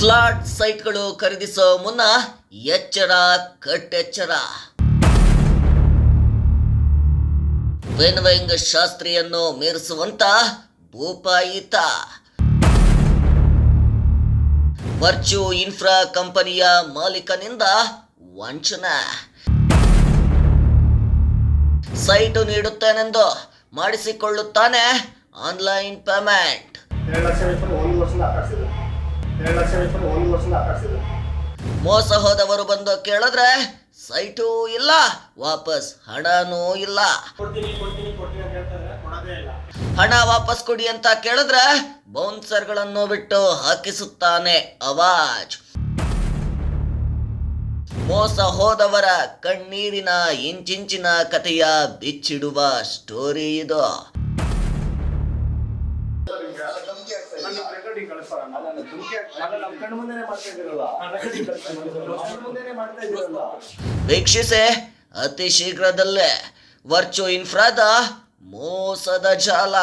Flat ಸೈಟ್ಗಳು ಖರೀದಿಸೋ ಮುನ್ನ ಎಚ್ಚರ, ಕಟ್ಟೆಚ್ಚರ. ವೆನ್ವೆಂಗ್ ಶಾಸ್ತ್ರಿಯನ್ನು ಮೀರಿಸುವಂತ ಭೂಪಾಯಿತ. ವರ್ಚು ಇನ್ಫ್ರಾ ಕಂಪನಿಯ ಮಾಲೀಕನಿಂದ ವಂಚನೆ. ಸೈಟು ನೀಡುತ್ತೇನೆಂದು ಮಾಡಿಸಿಕೊಳ್ಳುತ್ತಾನೆ ಆನ್ಲೈನ್ ಪೇಮೆಂಟ್. ಮೋಸ ಹೋದವರು ಬಂದು ಕೇಳಿದ್ರೆ ಸೈಟು ಇಲ್ಲ ವಾಪಸ್ ಹಣನೂ ಇಲ್ಲ. ಹಣ ವಾಪಸ್ ಕೊಡಿ ಅಂತ ಕೇಳಿದ್ರೆ ಬೌನ್ಸರ್ಗಳನ್ನು ಬಿಟ್ಟು ಹಾಕಿಸುತ್ತಾನೆ ಅವಾಜ್. ಮೋಸ ಹೋದವರ ಕಣ್ಣೀರಿನ ಇಂಚಿಂಚಿನ ಕಥೆಯ ಬಿಚ್ಚಿಡುವ ಸ್ಟೋರಿ ಇದು. ವೀಕ್ಷಿಸಿ ಅತಿ ಶೀಘ್ರದಲ್ಲೇ ವರ್ಚು ಇನ್ಫ್ರಾದ ಮೋಸದ ಜಾಲ.